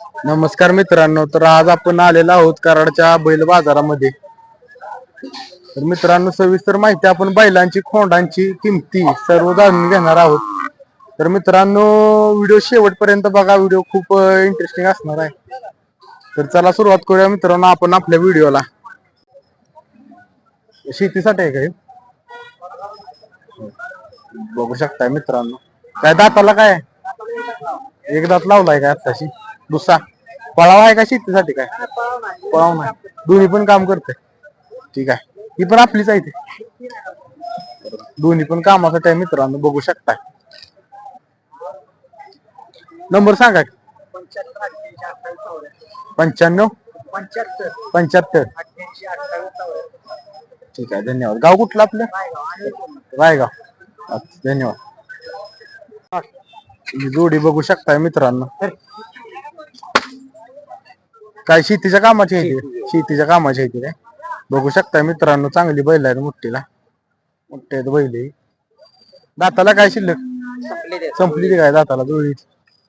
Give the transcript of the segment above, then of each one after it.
नमस्कार मित्रांनो तर आज आपण आलेलो आहोत कराडच्या बैल बाजारामध्ये. तर मित्रांनो सविस्तर माहिती आपण बैलांची खोंडांची किमती सर्व जाणून घेणार आहोत. तर मित्रांनो व्हिडिओ शेवटपर्यंत बघा व्हिडिओ खूप इंटरेस्टिंग असणार आहे. तर चला सुरुवात करूया मित्रांनो आपण आपल्या व्हिडिओला. शेतीसाठी आहे का हे? बघू शकताय मित्रांनो. काय दाताला काय? एक दात लावलाय का आत्ताशी? दुसरा. पळाव आहे का शेतीसाठी काय? पळाव नाही. दोन्ही पण काम करते ठीक आहे. ही पण आपलीच आहे ती. दोन्ही पण कामासाठी आहे मित्रांनो. बघू शकताय. नंबर सांगा पंच्याण्णव? पंच्याहत्तर. ठीक आहे. धन्यवाद. गाव कुठलं आपलं? रायगाव धन्यवाद. जोडी बघू शकताय मित्रांनो. काय शेतीच्या कामाची आहे ती? शेतीच्या कामाची आहे ती काय? बघू शकताय मित्रांनो चांगली बैल आहेत मोठीला मोठे आहेत बैल ही. दाताला काय शिल्लक? संपली ती. काय दाताला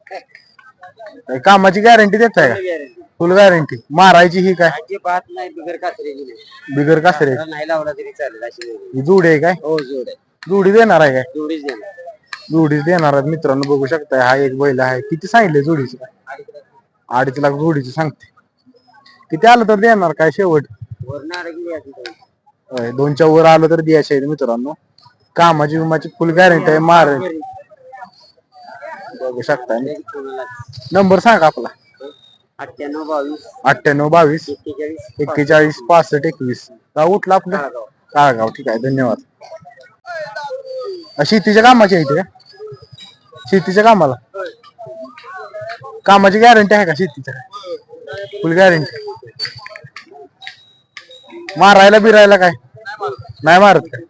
काय? कामाची गॅरंटी देत आहे? का फुल गॅरंटी मारायची ही काय? अजिबात नाही बिगर नाही. बिगर कासरे. जरा नाही लावला तरी चालेल अशी नाही. ही जोडी आहे काय? हो जोड आहे. जोडी देणार आहे काय? जोडीच देणार. जोडीच देणार आहेत मित्रांनो बघू शकताय. हा एक बैल आहे. किती सांगितले जोडीचे? अडीच लाख जोडीचे सांगते. किती आलं तर देणार? काय शेवट. होय, दोनच्या वर आलं तर द्यायचे आहेत मित्रांनो. कामाची विमाची फुल गॅरंटी आहे मार. बघू कोणाला नंबर सांगा आपला. अठ्ठ्याण्णव बावीस अठ्ठ्याण्णव बावीस एक्केचाळीस एक्केचाळीस पासष्ट एकवीस. गाव उठला आपलं? काळगाव. ठीक आहे धन्यवाद. अ, शेतीच्या कामाची आहे इथे शेतीच्या कामाला? कामाची गॅरंटी आहे का शेतीच्या? फुल गॅरंटी मारायला बिरायला काय? नाही मारत काय?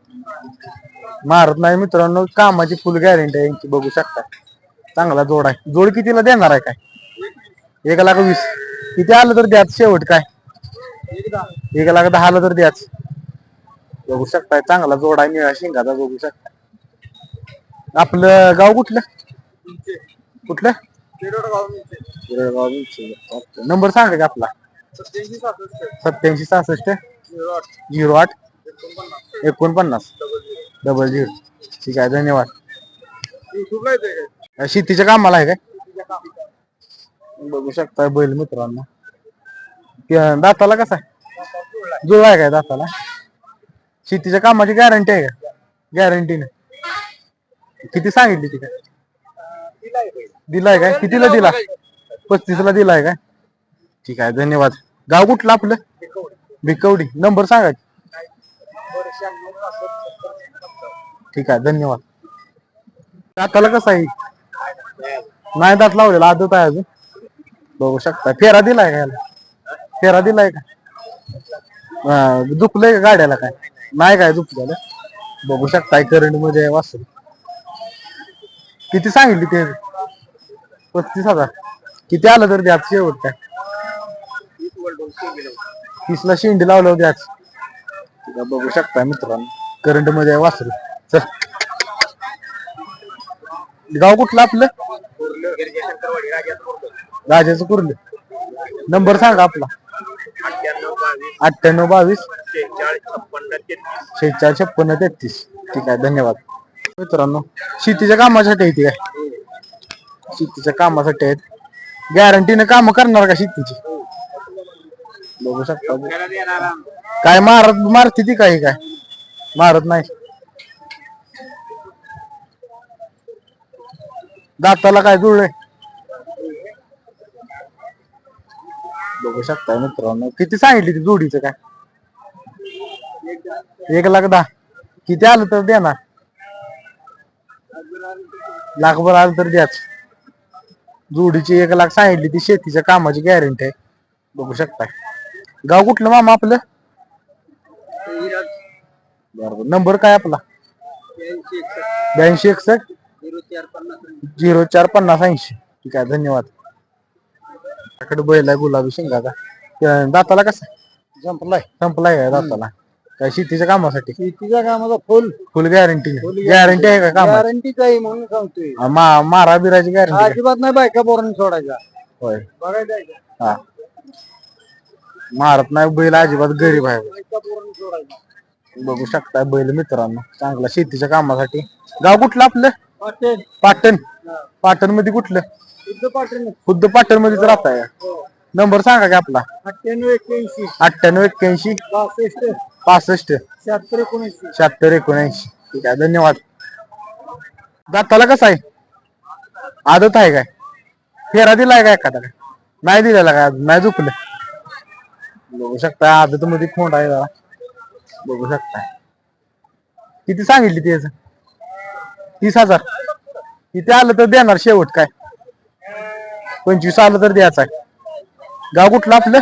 मारत नाही मित्रांनो कामाची फुल गॅरंटी आहे यांची बघू शकता. चांगला जोड आहे. जोड कितीला देणार आहे काय? एक लाख वीस. किती आलं तर द्याच शेवट काय? एक लाख दहा आलं तर द्याच. बघू शकताय चांगला जोड आहे निळा शिंगाचा बघू शकता. आपलं गाव कुठलं? कुठलं? नंबर सांगा का आपला. सत्याऐंशी सहासष्ट झिरो आठ एकोणपन्नास. Double zero. ठीक आहे धन्यवाद. शेतीच्या कामाला आहे काय? बघू शकता बैल मित्रांनो. दाताला कसा आहे? जुळ आहे काय दाताला? शेतीच्या कामाची गॅरंटी आहे का? गॅरंटी नाही. किती सांगितली ती काय? दिलाय काय? कितीला दिला? पस्तीसला दिलाय काय? ठीक आहे धन्यवाद. गाव कुठलं आपलं? भिकवडी. नंबर सांगा की. ठीक आहे धन्यवाद. दाताला कसं आहे? नाही दात लावलेला आदत आहे अजून. बघू शकता. फेरा दिलाय का याला? फेरा दिलाय का? अं, दुखलंय का गाड्याला काय? नाही काय दुखलं बघू शकताय करंटमध्ये वाचून किती सांगितली ते? पस्तीस हजार. किती आलं तर द्याच शेवट काय. तीसला शेंडी लावलं द्याच आहे, बघू शकता मित्रांनो. करंटमध्ये वासरू. चल. गाव कुठलं आपलं? राजाचं कुर्लं. नंबर सांगा आपला. अठ्ठ्याण्णव बावीस. शेहेचाळीस छप्पन्न तेहतीस. ठीक आहे धन्यवाद. मित्रांनो शेतीच्या कामासाठी आहे ती काय? शेतीच्या कामासाठी आहेत. गॅरंटीने काम करणार का शेतीची? बघू शकता काय मारत मारती ती काही काय? मारत नाही. दाताला काय जुळलंय? बघू शकता मित्रांनो किती सांगितली ती जोडीचं काय? एक लाख दहा. किती आलं तर देणार? लाखभर आलं तर द्याच. जोडीची एक लाख सांगितली ती शेतीच्या कामाची गॅरंटी आहे. बघू शकताय. गाव कुठलं मामा आपलं? बरोबर. नंबर काय आपला? ब्याऐंशी एकसष्ट. झिरो चार पन्नास ऐंशी. ठीक आहे धन्यवाद. त्याकडे बैल आहे गुलाबी शिंगाचा दाताला कसा संपलाय. संपलाय दाताला? शेतीच्या कामासाठी? शेतीच्या कामाचा फुल फुल गॅरंटी गॅरंटी आहे का कामाची? गॅरंटीच आहे म्हणून सांगतोय. मा- मारा बिराची गॅरंटी अजिबात नाही बायका पोरांनी सोडायचा. होय. हा. मारत नाही बैल अजिबात गरीब आहे. बघू शकता बैल मित्रांनो चांगला शेतीच्या कामासाठी. गाव कुठलं आपलं? हॉटेल पाटण. पाटणमध्ये कुठलं? शुद्ध पाटील खुद्द पाटण मध्येच राहताय नंबर सांगा की आपला. अठ्ठ्याण्णव एक्क्याऐंशी. अठ्ठ्याण्णव एक्क्याऐंशी. बासष्ट पासष्ट. शहात्तर एकोणऐंशी. शहात्तर एकोणऐंशी. ठीक आहे धन्यवाद. दाताला कसं आहे? आदत आहे काय? फेरा दिलाय काय एखादा काय नाही दिलेला काय अजून नाही झुकलं. बघू शकता आदत मध्ये खोंड आहे जरा. बघू शकता. किती सांगितली त्याच तीस हजार. किती आलं तर देणार शेवट काय? पंचवीस आलं तर द्यायचं आहे. गाव कुठलं आपलं?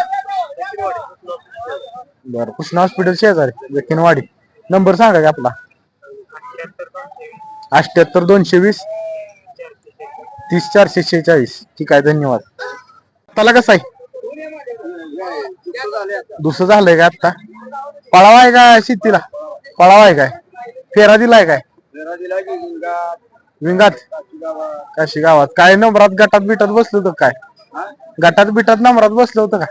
बरं कृष्णा हॉस्पिटल शेजारी व्यक्तीनवाडी नंबर सांगा की आपला. अठ्याहत्तर दोनशे वीस तीस चारशे शेहेचाळीस. ठीक आहे धन्यवाद. त्याला कसं आहे? दुसरं झालंय का आता पळावा आहे का शेतीला? पळावा आहे काय? फेरा दिलाय काय? विंगात. काशी गावात. काय नंबरात गटात बिटात बसलं तर काय? गटात बिटात नंबरात बसलं होतं का?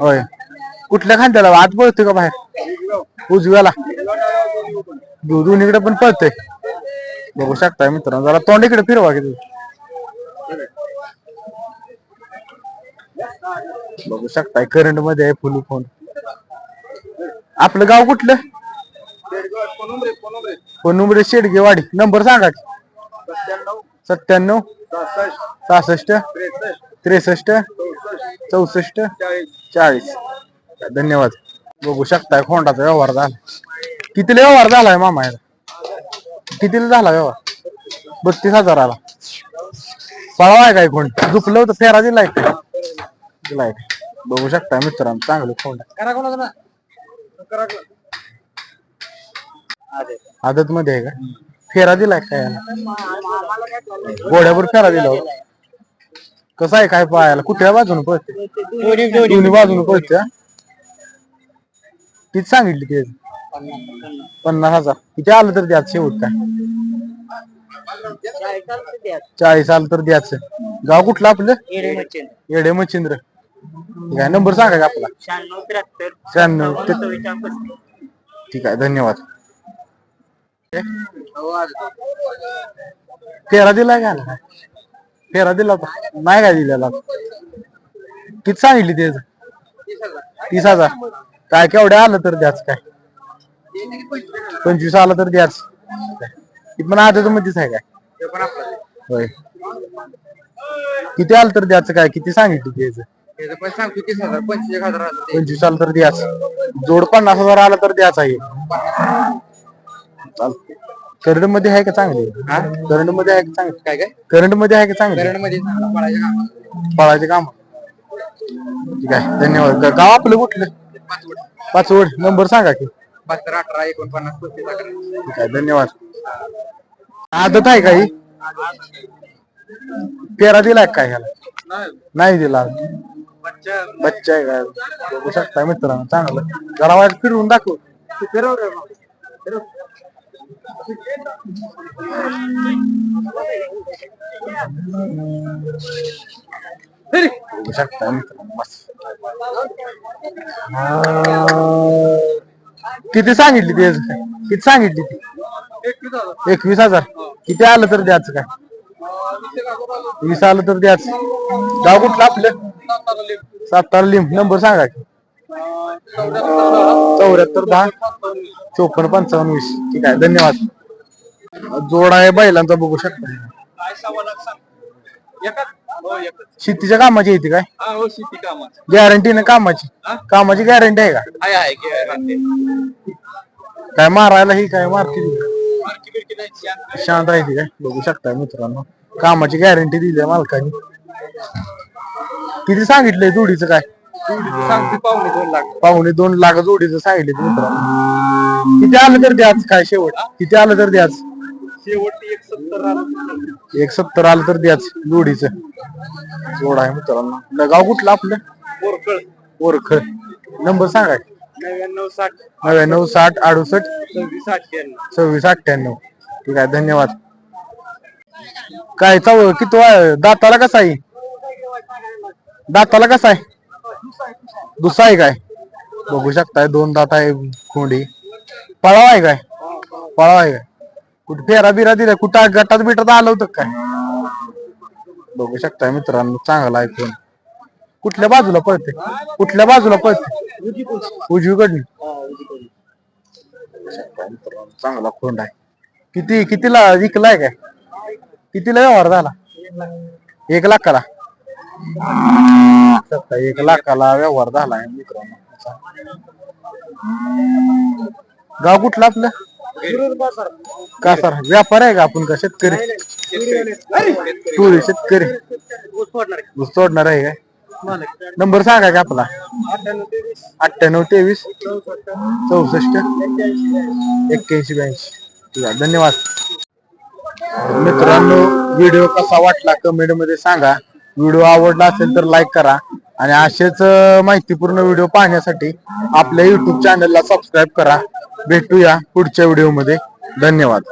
होय. कुठल्या खांद्याला? आत पळतोय का बाहेर? उजव्याला. दूध दोन्हीकडे पण पळतोय. बघू शकताय मित्रांनो. जरा तोंड इकडे फिरवा किती बघू शकताय करंटमध्ये आहे फुल फोन आपलं गाव कुठलं? कोनुमरे शेडगेवाडी नंबर सांगा की सत्त्याण्णव सहासष्ट त्रेसष्ट चौसष्ट चाळीस धन्यवाद बघू शकताय खोंडाचा व्यवहार झाला. कितीला व्यवहार झालाय मामा याला कितीला झाला व्यवहार? बत्तीस हजाराला. पळवा आहे काय कोण? दुखलं होतं फेरा दिलाय का? दिलाय बघू शकताय मित्रांनो चांगलं खोंड आदत मध्ये आहे का? फेरा दिलाय काय याला? घोड्यावर फेरा दिला होता. कसं आहे काय पाहायला? कुठल्या बाजूने पळते दोन्ही बाजूने पळते हा? किती सांगितली ते. पन्नास हजार. किती आलं तर द्याच शेवट काय? चाळीस आलं तर द्याच. गाव कुठलं आपलं? येडे मच्छिंद्र. ठीक आहे नंबर सांगा का आपला? शहाण्णव त्र्याहत्तर. ठीक आहे धन्यवाद. फेरा दिलाय का याला? फेरा दिला होता. नाही काय दिलेला? किती सांगितली ते तीस हजार. काय केवढे आलं तर द्याच काय? पंचवीस आलं तर द्याच. ती पण आदत मध्येच आहे काय? होय. किती आलं तर द्याच काय? किती सांगितली त्याच? पंचवीस पंचवीस आलं तर द्याच. जोड पन्नास हजार आला तर द्याच आहे. करंटमध्ये आहे का चांगली? करंटमध्ये आहे का चांगली? काय काय? करंटमध्ये आहे का चांगली? मध्ये पळायच्या कामात फळाचे काम ठीक आहे धन्यवाद. गाव आपलं कुठलं? पाचवड. नंबर सांगा की. बहात्तर अठरा एकोणपन्नास पस्तीस अकरा. ठीक आहे धन्यवाद. आदत आहे काही पेरा दिलाय काय ह्याला? नाही दिला. बच्चा बच्चा आहे काय बघू शकता मित्रांनो चांगलं. जरा वाईट फिरवून दाखव. फिरव. किती सांगितली ते किती सांगितली ती? एकवीस हजार. एकवीस हजार किती आलं तर द्याच काय? वीस आलं तर द्याच गाव कुठलं आपलं? सातारा लिंब. नंबर सांगा की. चौऱ्याहत्तर दहा चोपन्न पंचावन्न वीस. ठीक आहे धन्यवाद. जोड आहे बैलांचा बघू शकता. हो शेतीच्या कामाची येते काय? हा गॅरंटी ना कामाची? कामाची गॅरंटी आहे का? आहे आहे काय मारायला ही काय मारती शांत. शांत राहते काय? बघू शकता मित्रांनो. कामाची गॅरंटी दिली आहे मालकाने. किती सांगितलंय जोडीचं काय? सांगते पाहुणे दोन लाख. पाहुणे दोन लाख जोडीचं सांगितले मित्रांनो. किती आलं तर द्याच काय शेवट? किती आलं तर द्याच शेवटी एक सत्तर आलं. एक सत्तर आलं तर द्याच जोडीचं. जोड आहे मित्रांनो. आपलं गाव कुठलं आपलं? बोरकळ ओरख नंबर सांगा. नव्याण्णव साठ. नव्याण्णव साठ अडुसष्ट. सव्वीस अठ्ठ्याण्णव. सव्वीस अठ्ठ्याण्णव. ठीक आहे धन्यवाद. काय चव किती वा- दाताला कसा आहे? दाताला कसा आहे? दुसरा आहे काय? बघू शकताय दोन दात आहे कोंडी. पळाव आहे काय? पळाव आहे काय? कुठे फेरा बिरा दिला कुठं गटात बिटात आलं होतं काय? बघू शकताय मित्रांनो चांगला आहे कोण कुठल्या बाजूला पळते? कुठल्या बाजूला पळते? उजवीकडून. चांगला खोंड आहे. किती कितीला विकलाय काय? कितीला व्यवहार झाला? एक लाखाला. सत्ता एक लाखाला व्यवहार झालाय मित्रांनो. गाव कुठलं आपलं? का सर व्यापार आहे का आपण का शेतकरी? टोळी शेतकरी. ऊस तोडणार आहे काय? नंबर सांगा का आपला? अठ्ठ्याण्णव तेवीस चौसष्ट एक्क्याऐंशी ब्याऐंशी. ठीक आहे धन्यवाद. मित्रांनो व्हिडिओ कसा वाटला कमेंटमध्ये सांगा. व्हिडिओ आवडला असेल तर लाईक करा. आणि असेच माहितीपूर्ण व्हिडिओ पाहण्यासाठी आपल्या युट्यूब चॅनलला सबस्क्राईब करा. भेटूया पुढच्या व्हिडिओमध्ये धन्यवाद.